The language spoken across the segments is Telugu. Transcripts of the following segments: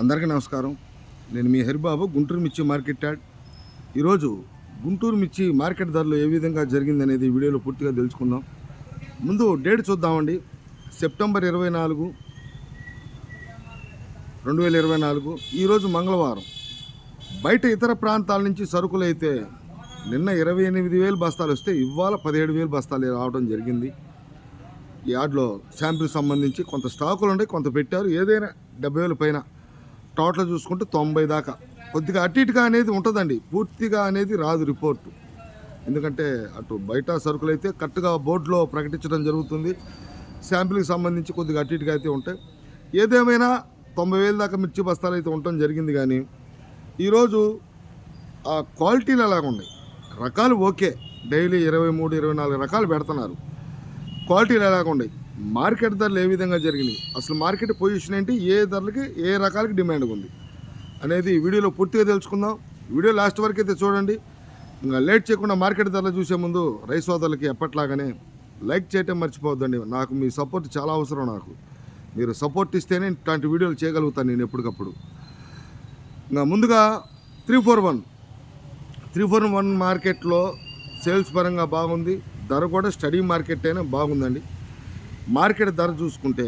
అందరికీ నమస్కారం. నేను మీ హరిబాబు గుంటూరు మిర్చి మార్కెట్ యాడ్. ఈరోజు గుంటూరు మిర్చి మార్కెట్ ధరలు ఏ విధంగా జరిగింది అనేది వీడియోలో పూర్తిగా తెలుసుకుందాం. ముందు డేట్ చూద్దామండి. సెప్టెంబర్ ఇరవై నాలుగు రెండు వేల ఇరవై నాలుగు. ఈరోజు మంగళవారం. బయట ఇతర ప్రాంతాల నుంచి సరుకులు అయితే నిన్న ఇరవై ఎనిమిది వేలు బస్తాలు వస్తే ఇవాళ పదిహేడు వేలు బస్తాలు రావడం జరిగింది. ఈ యార్డ్లో శాంపిల్ సంబంధించి కొంత స్టాకులు ఉన్నాయి కొంత పెట్టారు. ఏదైనా డెబ్బై వేల పైన టోటల్ చూసుకుంటే తొంభై దాకా. కొద్దిగా అటు ఇటుగా అనేది ఉంటుందండి. పూర్తిగా అనేది రాదు రిపోర్టు. ఎందుకంటే అటు బయట సరుకులు అయితే కరెక్ట్గా బోర్డులో ప్రకటించడం జరుగుతుంది. శాంపిల్కి సంబంధించి కొద్దిగా అటు ఇటుగా అయితే ఉంటాయి. ఏదేమైనా తొంభై వేల దాకా మిర్చి బస్తాలు అయితే ఉండటం జరిగింది కానీ ఈరోజు ఆ క్వాలిటీలు ఎలాగ ఉన్నాయి. రకాలు ఓకే. డైలీ ఇరవై మూడు ఇరవై నాలుగు రకాలు పెడుతున్నారు. క్వాలిటీలు ఎలాగ ఉన్నాయి. మార్కెట్ ధరలు ఏ విధంగా జరిగినాయి? అసలు మార్కెట్ పొజిషన్ ఏంటి? ఏ ధరలకి ఏ రకాలకి డిమాండ్ ఉంది? అనేది వీడియోలో పూర్తిగా తెలుసుకుందాం. వీడియో లాస్ట్ వరకు అయితే చూడండి. ఇంకా లేట్ చేయకుండా మార్కెట్ ధరలు చూసే ముందు రైస్ సోదరులకి ఎప్పట్లాగానే లైక్ చేయటం మర్చిపోవద్దండి. నాకు మీ సపోర్ట్ చాలా అవసరం నాకు. మీరు సపోర్ట్ ఇస్తేనే ఇట్లాంటి వీడియోలు చేయగలుగుతాను నేను ఎప్పటికప్పుడు. ఇంకా ముందుగా three four one. Three four one మార్కెట్లో సేల్స్ పరంగా బాగుంది. ధర కూడా స్టడీ మార్కెట్ అయినా బాగుందండి. మార్కెట్ ధర చూసుకుంటే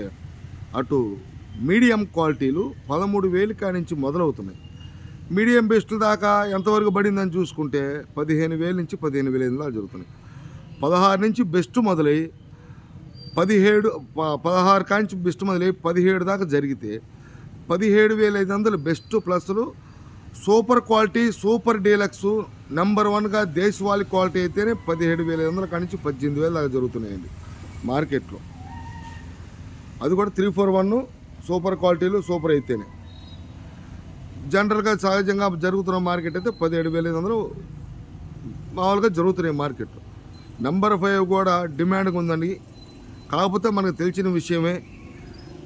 అటు మీడియం క్వాలిటీలు పదమూడు వేలు కానించి మొదలవుతున్నాయి. మీడియం బెస్ట్ దాకా ఎంతవరకు పడిందని చూసుకుంటే పదిహేను వేల నుంచి పదిహేను వేల ఐదు దాకా జరుగుతున్నాయి. పదహారు నుంచి బెస్ట్ మొదలై పదిహేడు పదహారు కాంచి బెస్ట్ మొదలై పదిహేడు దాకా జరిగితే పదిహేడు వేల ఐదు వందలు best ప్లస్లు super quality super deluxe number వన్గా దేశవాళీ క్వాలిటీ అయితేనే పదిహేడు వేల ఐదు వందల కానించి పద్దెనిమిది వేల దాకా జరుగుతున్నాయండి మార్కెట్లో. అది కూడా త్రీ ఫోర్ వన్ సూపర్ క్వాలిటీలు సూపర్ అయితేనే. జనరల్గా సహజంగా జరుగుతున్న మార్కెట్ అయితే పదిహేడు వేల ఐదు వందలు మామూలుగా జరుగుతున్నాయి మార్కెట్. నెంబర్ ఫైవ్ కూడా డిమాండ్గా ఉందండి. కాకపోతే మనకు తెలిసిన విషయమే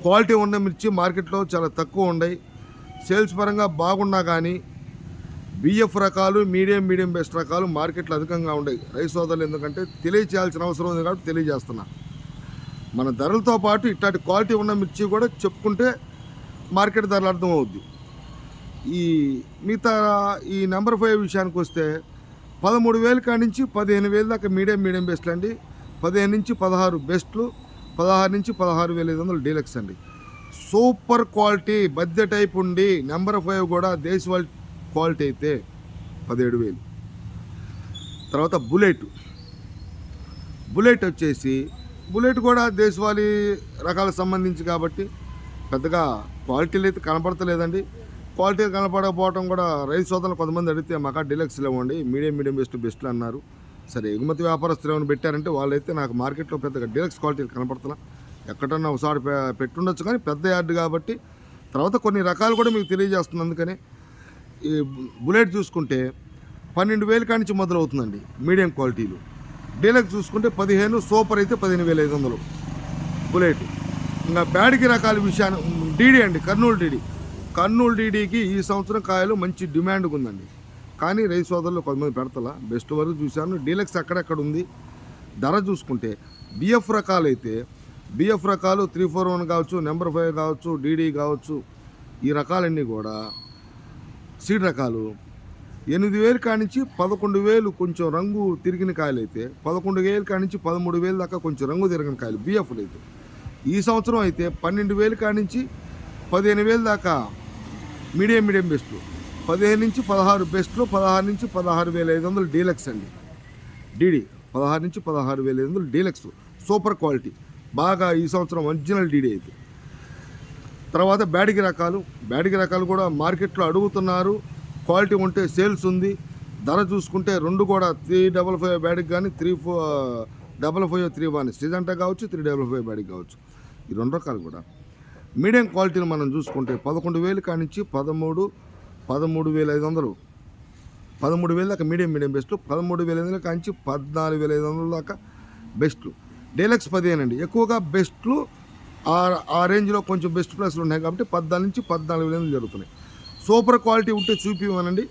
క్వాలిటీ ఉన్న మిర్చి మార్కెట్లో చాలా తక్కువ ఉన్నాయి సేల్స్ పరంగా బాగున్నా కానీ బిఎఫ్ రకాలు మీడియం మీడియం బెస్ట్ రకాలు మార్కెట్లో అధికంగా ఉన్నాయి రైస్ సోదరులు ఎందుకంటే తెలియచేయాల్సిన అవసరం ఉంది కాబట్టి తెలియజేస్తున్నా. మన ధరలతో పాటు ఇట్లాంటి క్వాలిటీ ఉన్న మిర్చి కూడా చెప్పుకుంటే మార్కెట్ ధరలు అర్థమవుద్ది. ఈ మిగతా ఈ నెంబర్ ఫైవ్ విషయానికి వస్తే పదమూడు వేలు కాడి నుంచి పదిహేను వేలు దాకా మీడియం మీడియం బెస్ట్లు అండి. పదిహేను నుంచి పదహారు బెస్ట్లు పదహారు నుంచి పదహారు వేల ఐదు వందలు డీలక్స్ అండి. సూపర్ క్వాలిటీ బద్దె టైప్ ఉండి నెంబర్ ఫైవ్ కూడా దేశవాళీ క్వాలిటీ అయితే పదిహేడు వేలు. తర్వాత బుల్లెట్. బుల్లెట్ వచ్చేసి బుల్లెట్ కూడా దేశవాళీ రకాలకు సంబంధించి కాబట్టి పెద్దగా క్వాలిటీలు అయితే కనపడతలేదండి. క్వాలిటీ కనపడకపోవడం కూడా రైతు సోదరులు కొంతమంది అడిగితే మాకు డీలక్స్ ఇవ్వండి మీడియం మీడియం బెస్ట్ బెస్ట్లు అన్నారు. సరే ఎగుమతి వ్యాపారస్తులు ఏమైనా పెట్టారంటే వాళ్ళైతే నాకు మార్కెట్లో పెద్దగా డిలక్స్ క్వాలిటీలు కనపడుతున్నా ఎక్కడన్నా ఒకసారి పెట్టుండొచ్చు కానీ పెద్ద యార్డ్ కాబట్టి తర్వాత కొన్ని రకాలు కూడా మీకు తెలియజేస్తుంది అందుకని ఈ బుల్లెట్ చూసుకుంటే పన్నెండు వేలు కానించి మొదలవుతుందండి మీడియం క్వాలిటీలు. డీలక్స్ చూసుకుంటే పదిహేను సూపర్ అయితే పదిహేను వేల ఐదు వందలు. బుల్లెట్. ఇంకా బ్యాడ్కి రకాల విషయాన్ని డీడీ అండి కర్నూలు డీడీ. కర్నూలు డీడీకి ఈ సంవత్సరం కాయలు మంచి డిమాండ్ ఉందండి. కానీ రైతు సోదరులు కొంతమంది పెడతలా బెస్ట్ వరకు చూశాను. డీలక్స్ అక్కడెక్కడ ఉంది. ధర చూసుకుంటే బిఎఫ్ రకాలు అయితే బిఎఫ్ రకాలు త్రీ ఫోర్ వన్ కావచ్చు నెంబర్ ఫైవ్ కావచ్చు డీడీ కావచ్చు ఈ రకాలన్నీ కూడా సీడ్ రకాలు ఎనిమిది వేలు కానించి పదకొండు వేలు కొంచెం రంగు తిరిగిన కాయలు అయితే పదకొండు వేలు కానించి పదమూడు వేలు దాకా కొంచెం రంగు తిరిగిన కాయలు బిఎఫ్లు అయితే ఈ సంవత్సరం అయితే పన్నెండు వేలు కానించి పదిహేను వేలు దాకా మీడియం మీడియం బెస్ట్లు. పదిహేను నుంచి పదహారు బెస్ట్లు పదహారు నుంచి పదహారు వేల ఐదు వందలు డీలక్స్ అండి. డీడీ పదహారు నుంచి పదహారు వేల ఐదు వందలు డీలక్స్. Super quality. బాగా ఈ సంవత్సరం ఒరిజినల్ డీడీ అయితే. తర్వాత బ్యాడిగి రకాలు. బ్యాడిగి రకాలు కూడా మార్కెట్లో అడుగుతున్నారు. క్వాలిటీ ఉంటే సేల్స్ ఉంది. ధర చూసుకుంటే రెండు కూడా త్రీ డబల్ ఫైవ్ బ్యాడ్కి కానీ three four double five three one Syngenta కావచ్చు త్రీ డబల్ ఫైవ్ బ్యాడ్కి కావచ్చు. ఈ రెండు రకాలు కూడా. మీడియం క్వాలిటీని మనం చూసుకుంటే పదకొండు వేలు కానించి పదమూడు పదమూడు వేల ఐదు వందలు. పదమూడు వేల దాకా మీడియం మీడియం బెస్ట్ పదమూడు వేల ఐదు వందల కానించి పద్నాలుగు వేల ఐదు వందల దాకా బెస్ట్లు డీలక్స్ పదిహేను అండి. ఎక్కువగా బెస్ట్లు ఆ ఆ రేంజ్లో కొంచెం బెస్ట్ ప్రైస్లు ఉన్నాయి కాబట్టి పద్నాలుగు నుంచి పద్నాలుగు వేల జరుగుతున్నాయి. సూపర్ క్వాలిటీ ఉంటే చూపివ్వనండి.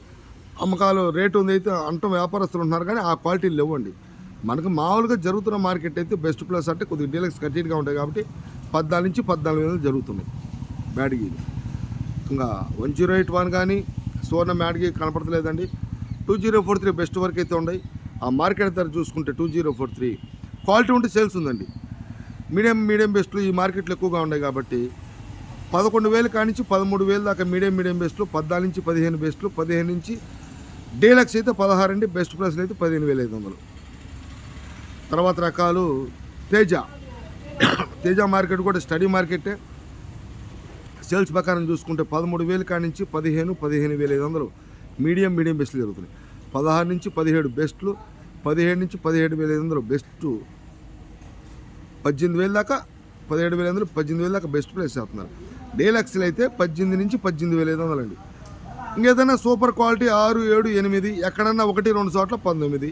అమ్మకాలు రేటు ఉంది అయితే అంటం వ్యాపారస్తులు ఉంటున్నారు కానీ ఆ క్వాలిటీలు లేవండి. మనకు మామూలుగా జరుగుతున్న మార్కెట్ అయితే బెస్ట్ ప్లస్ అంటే కొద్దిగా డీలక్స్ కంటిన్యూగా ఉంటాయి కాబట్టి పద్నాలుగు నుంచి పద్నాలుగు వేలు జరుగుతున్నాయి బ్యాడ్గీలు. ఇంకా వన్ జీరో ఎయిట్ వన్ కానీ సువర్ణ మ్యాడ్గీ కనపడతలేదండి. Two zero four three best వరకు అయితే ఉన్నాయి. ఆ మార్కెట్ ధర చూసుకుంటే two zero four three quality ఉంటే సేల్స్ ఉందండి. మీడియం మీడియం బెస్ట్లు ఈ మార్కెట్లో ఎక్కువగా ఉన్నాయి కాబట్టి పదకొండు వేలు కానించి పదమూడు వేలు దాకా మీడియం మీడియం బెస్ట్లు పద్నాలుగు నుంచి పదిహేను బెస్ట్లు పదిహేను నుంచి డీలక్స్ అయితే పదహారు అండి బెస్ట్ ప్రైస్లు అయితే పదిహేను వేల ఐదు వందలు. తర్వాత రకాలు తేజ. తేజ మార్కెట్ కూడా స్టడీ మార్కెటే. సేల్స్ ప్రకారం చూసుకుంటే పదమూడు వేలు కానించి పదిహేను పదిహేను వేల ఐదు వందలు. మీడియం మీడియం బెస్ట్లు జరుగుతున్నాయి. పదహారు నుంచి పదిహేడు బెస్ట్లు పదిహేడు నుంచి పదిహేడు వేల ఐదు వందలు బెస్ట్. పద్దెనిమిది వేల దాకా పదిహేడు వేల ఐదు వందలు పద్దెనిమిది వేల దాకా బెస్ట్ ప్లేస్ చేస్తున్నారు. డీలక్స్లు అయితే పద్దెనిమిది నుంచి పద్దెనిమిది వేల ఐదు వందలు అండి ఇంకేదైనా సూపర్ క్వాలిటీ ఆరు ఏడు ఎనిమిది ఎక్కడన్నా ఒకటి రెండు చోట్ల పంతొమ్మిది.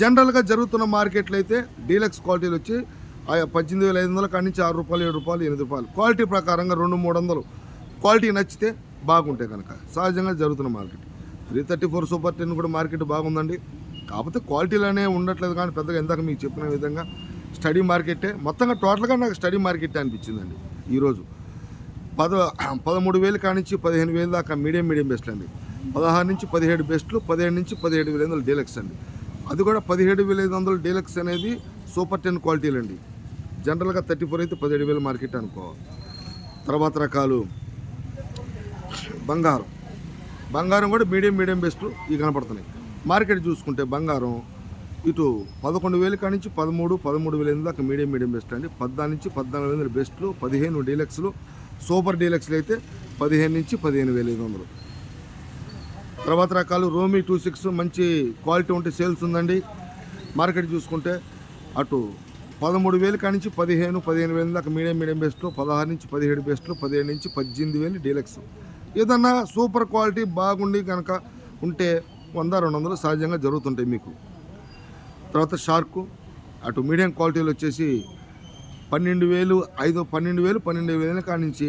జనరల్గా జరుగుతున్న మార్కెట్లు అయితే డీలక్స్ క్వాలిటీలు వచ్చి ఆయా పద్దెనిమిది వేల ఐదు వందల కాడి నుంచి ఆరు రూపాయలు ఏడు రూపాయలు ఎనిమిది రూపాయలు. క్వాలిటీ ప్రకారంగా రెండు మూడు వందలు. క్వాలిటీ నచ్చితే బాగుంటాయి కనుక. సహజంగా జరుగుతున్న market. Three thirty four super ten కూడా మార్కెట్ బాగుందండి. కాకపోతే క్వాలిటీలోనే ఉండట్లేదు కానీ పెద్దగా ఇందాక మీకు చెప్పిన విధంగా స్టడీ మార్కెటే. మొత్తంగా టోటల్గా నాకు స్టడీ మార్కెట్ అనిపించిందండి ఈరోజు. పద పదమూడు వేలు కానించి పదిహేను వేలు దాకా మీడియం మీడియం బెస్ట్లు అండి. పదహారు నుంచి పదిహేడు బెస్ట్లు పదిహేడు నుంచి పదిహేడు వేల ఐదు వందలు డీలక్స్ అండి. అది కూడా పదిహేడు వేల ఐదు వందలు డీలక్స్ అనేది సూపర్ టెన్ క్వాలిటీలు అండి జనరల్గా థర్టీ ఫోర్ అయితే పదిహేడు వేల మార్కెట్ అనుకో. తర్వాత రకాలు బంగారం. బంగారం కూడా మీడియం మీడియం బెస్ట్ ఇవి కనపడుతున్నాయి. మార్కెట్ చూసుకుంటే బంగారం ఇటు పదకొండు వేలు కానించి పదమూడు పదమూడు వేల ఎనిమిది దాకా మీడియం మీడియం బెస్ట్ అండి. పద్నాలుగు నుంచి పద్నాలుగు వేల బెస్ట్లు పదిహేను డీలక్స్లు సూపర్ డీలక్స్లు అయితే పదిహేను నుంచి పదిహేను వేల ఐదు వందలు. తర్వాత రకాలు రోమీ టూ సిక్స్ మంచి క్వాలిటీ ఉంటే సేల్స్ ఉందండి. మార్కెట్ చూసుకుంటే అటు పదమూడు వేలు కానించి పదిహేను పదిహేను వేల దాకా మీడియం మీడియం బెస్ట్లు పదహారు నుంచి పదిహేడు బెస్ట్లు పదిహేడు నుంచి పద్దెనిమిది వేలు డీలక్స్. ఏదన్నా సూపర్ క్వాలిటీ బాగుండి కనుక ఉంటే వంద రెండు వందలు సహజంగా జరుగుతుంటాయి మీకు. తర్వాత షార్కు అటు మీడియం క్వాలిటీలు వచ్చేసి పన్నెండు వేలు ఐదు పన్నెండు వేలు పన్నెండు వేల కాడ నుంచి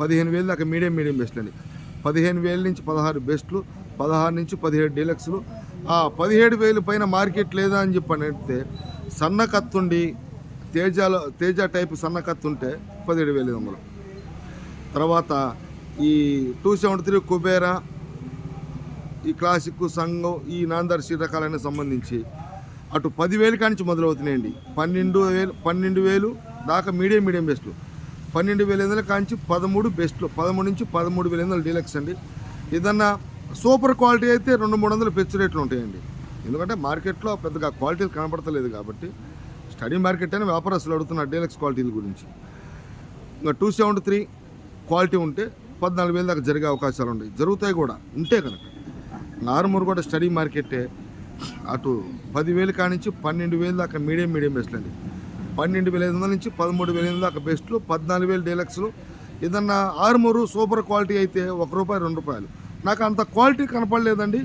పదిహేను వేలు దాకా మీడియం మీడియం బెస్ట్లు అండి. పదిహేను వేల నుంచి పదహారు బెస్ట్లు పదహారు నుంచి పదిహేడు డీలక్స్లు. ఆ పదిహేడు వేలు పైన మార్కెట్ లేదా అని చెప్పి అడిగితే సన్న కత్తుండి తేజాలో తేజ టైప్ సన్న కత్తుంటే పదిహేడు వేల ఐదు వందలు తర్వాత ఈ టూ సెవెంటీ త్రీ కుబేరా ఈ క్లాసిక్ సంఘం ఈ నాందర్శి రకాలైన సంబంధించి అటు పదివేలు కానించి మొదలవుతున్నాయండి. పన్నెండు వేలు పన్నెండు వేలు దాకా మీడియం మీడియం బెస్ట్లు పన్నెండు వేల ఐదు వందల పదమూడు బెస్ట్లు పదమూడు నుంచి పదమూడు వేల ఐదు డీలక్స్ అండి. ఏదన్నా సూపర్ క్వాలిటీ అయితే రెండు మూడు వందలు పెచ్చు రేట్లు ఉంటాయండి. ఎందుకంటే మార్కెట్లో పెద్దగా క్వాలిటీలు కనపడతలేదు కాబట్టి స్టడీ మార్కెట్ అని వ్యాపారస్తులు అడుగుతున్నారు డీలక్స్ క్వాలిటీల గురించి. ఇంకా టూ సెవెంటీ త్రీ క్వాలిటీ ఉంటే పద్నాలుగు వేల దాకా జరిగే అవకాశాలు ఉన్నాయి జరుగుతాయి కూడా. ఉంటే కనుక. నార్మల్ కూడా స్టడీ మార్కెటే అటు పదివేలు కానించి పన్నెండు వేలు దాకా మీడియం మీడియం బెస్ట్లు అండి. పన్నెండు వేల ఐదు వందల నుంచి పదమూడు వేల ఐదు దాకా బెస్ట్లు పద్నాలుగు వేలు డీలక్స్లు. ఏదన్నా ఆరుమూరు సూపర్ క్వాలిటీ అయితే ఒక రూపాయి రెండు రూపాయలు. నాకు అంత క్వాలిటీ కనపడలేదండి.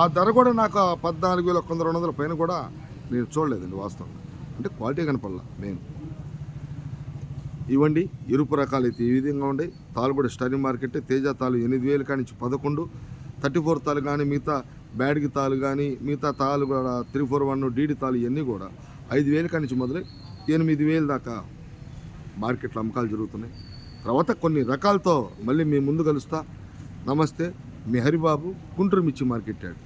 ఆ ధర కూడా నాకు పద్నాలుగు వేల ఒక రెండు వందల పైన కూడా నేను చూడలేదండి వాస్తవంగా. అంటే క్వాలిటీ కనపడలా మెయిన్. ఇవ్వండి ఎరుపు రకాలు అయితే ఈ విధంగా ఉండే. తాలుబడి స్టడీ మార్కెట్ తేజ తాలు ఎనిమిది వేలు కానించి పదకొండు. థర్టీ ఫోర్ తాలు కానీ మిగతా బ్యాడ్కి తాలు కానీ మిగతా తాలు కూడా త్రీ ఫోర్ వన్ డీడీ తాలు ఇవన్నీ కూడా ఐదు వేల నుంచి మొదలై ఎనిమిది వేలు దాకా మార్కెట్లో అమ్మకాలు జరుగుతున్నాయి. తర్వాత కొన్ని రకాలతో మళ్ళీ మీ ముందు కలుస్తా. నమస్తే మీ హరిబాబు గుంటూరు మిర్చి మార్కెట్ యార్డ్